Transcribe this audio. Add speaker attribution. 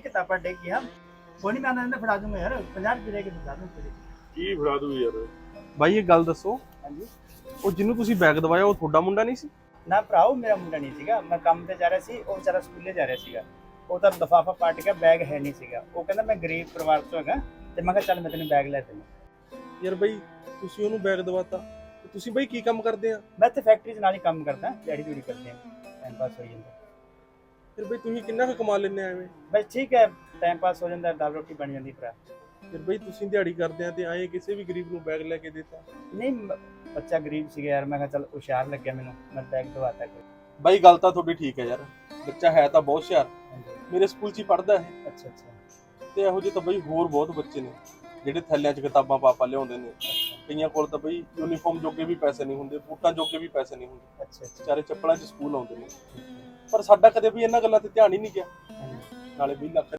Speaker 1: ਕਿਤਾਬਾਂ ਡੇਗ ਗਿਆ ਕੋਈ ਮੈਂ ਇਹਨਾਂ ਫੜਾ ਦੂੰਗਾ ਯਾਰ। 50 ਰੁਪਏ ਦੇ ਕੇ ਫੜਾ ਦੂੰ ਤੇਰੇ।
Speaker 2: ਕੀ ਫੜਾ ਦੂ ਯਾਰ?
Speaker 3: ਬਾਈ ਇਹ ਗੱਲ ਦੱਸੋ।
Speaker 1: ਹਾਂਜੀ।
Speaker 3: ਉਹ ਜਿਹਨੂੰ ਤੁਸੀਂ ਬੈਗ ਦਵਾਇਆ ਉਹ ਤੁਹਾਡਾ ਮੁੰਡਾ ਨਹੀਂ ਸੀ?
Speaker 1: ਨਾ ਭਰਾਓ ਮੇਰਾ ਮੁੰਡਾ ਨਹੀਂ ਸੀਗਾ। ਮੈਂ ਕੰਮ ਤੇ ਜਾ ਰਿਹਾ ਸੀ ਉਹ ਵਿਚਾਰਾ ਸਕੂਲੇ ਜਾ ਰਿਹਾ ਸੀਗਾ। ਉਹ ਤਾਂ ਦਫਾਫਾ ਪਾਟ ਗਿਆ ਬੈਗ ਹੈ ਨਹੀਂ ਸੀਗਾ। ਉਹ ਕਹਿੰਦਾ ਮੈਂ ਗਰੀਬ ਪਰਿਵਾਰ ਤੋਂ ਹੈਗਾ। ਤੇ ਮੈਂ ਕਿਹਾ ਚੱਲ ਮੈਂ ਤੈਨੂੰ ਬੈਗ ਲੈ ਦਿੰਦਾ।
Speaker 3: ਯਾਰ ਬਾਈ ਤੁਸੀਂ ਉਹਨੂੰ ਬੈਗ ਦਵਾਤਾ। ਤੁਸੀਂ ਬਾਈ ਕੀ ਕੰਮ ਕਰਦੇ ਆ?
Speaker 1: ਮੈਂ ਤੇ ਫੈਕਟਰੀ 'ਚ ਨਾਲ ਹੀ ਕੰਮ ਕਰਦਾ ਦਿਹਾੜੀ ਦੂੜੀ ਕਰਦੇ ਹਾਂ ਟਾਈਮ ਪਾਸ ਹੋ ਜਾਂਦਾ।
Speaker 3: ਫਿਰ ਬਾਈ ਤੁਸੀਂ ਕਿੰਨਾ ਕੁ ਕਮਾ ਲੈਂਦੇ ਆ ਐਵੇਂ?
Speaker 1: ਬਸ ਠੀਕ ਹੈ ਟਾਈਮ ਪਾਸ ਹੋ ਜਾਂਦਾ ਦਾਲ ਰੋਟੀ ਬਣ ਜਾਂਦੀ ਭਰਾ।
Speaker 3: ਫਿਰ ਬਾਈ ਤੁਸੀਂ ਦਿਹਾੜੀ ਕਰਦੇ ਆ ਤੇ ਆਏ ਕਿਸੇ ਵੀ ਗਰੀਬ ਨੂੰ ਬੈਗ ਲੈ ਕੇ ਦਿੱਤਾ
Speaker 1: ਨਹੀਂ ਮ- ਬੱਚਾ ਗਰੀਬ ਸੀਗਾ ਯਾਰ ਮੈਂ ਕਿਹਾ ਚੱਲ ਹੁਸ਼ਿਆਰ ਲੱਗਿਆ ਮੈਨੂੰ ਮੈਂ ਬੈਗ ਦਵਾਤਾ ਕੋਈ।
Speaker 3: ਬਾਈ ਗੱਲ ਤਾਂ ਤੁਹਾਡੀ ਠੀਕ ਹੈ ਯਾਰ ਬੱਚਾ ਹੈ ਤਾਂ ਬਹੁਤ ਹੁਸ਼ਿਆਰ। ਮੇਰੇ ਸਕੂਲ 'ਚ ਹੀ ਪੜਦਾ ਹੈ
Speaker 1: ਅੱਛਾ ਅੱਛਾ।
Speaker 3: ਤੇ ਇਹੋ ਜਿਹੇ ਤਾਂ ਬਾਈ ਹੋਰ ਬਹੁਤ ਬੱਚੇ ਨੇ ਜਿਹੜੇ ਥੈਲਿਆਂ 'ਚ ਕਿਤਾਬਾਂ ਪਾਪਾ ਲਿਆਉਂਦੇ ਨੇ। ਕਈਆਂ ਕੋਲ ਤਾਂ ਬਾਈ ਯੂਨੀਫਾਰਮ ਜੋਗੇ ਵੀ ਪੈਸੇ ਨਹੀਂ ਹੁੰਦੇ ਬੂਟਾਂ ਜੋਗੇ ਵੀ ਪੈਸੇ ਨਹੀਂ ਹੁੰਦੇ।
Speaker 1: ਅੱਛਾ ਅੱਛਾ।
Speaker 3: ਵਿਚਾਰੇ ਚੱਪਲਾਂ 'ਚ ਸਕੂਲ ਆਉਂਦੇ ਨੇ। ਪਰ ਸਾਡਾ ਕਦੇ ਵੀ ਇਹਨਾਂ ਗੱਲਾਂ ਤੇ ਧਿਆਨ ਹੀ ਨਹੀਂ ਗਿਆ। ਨਾਲੇ 20 ਲੱਖ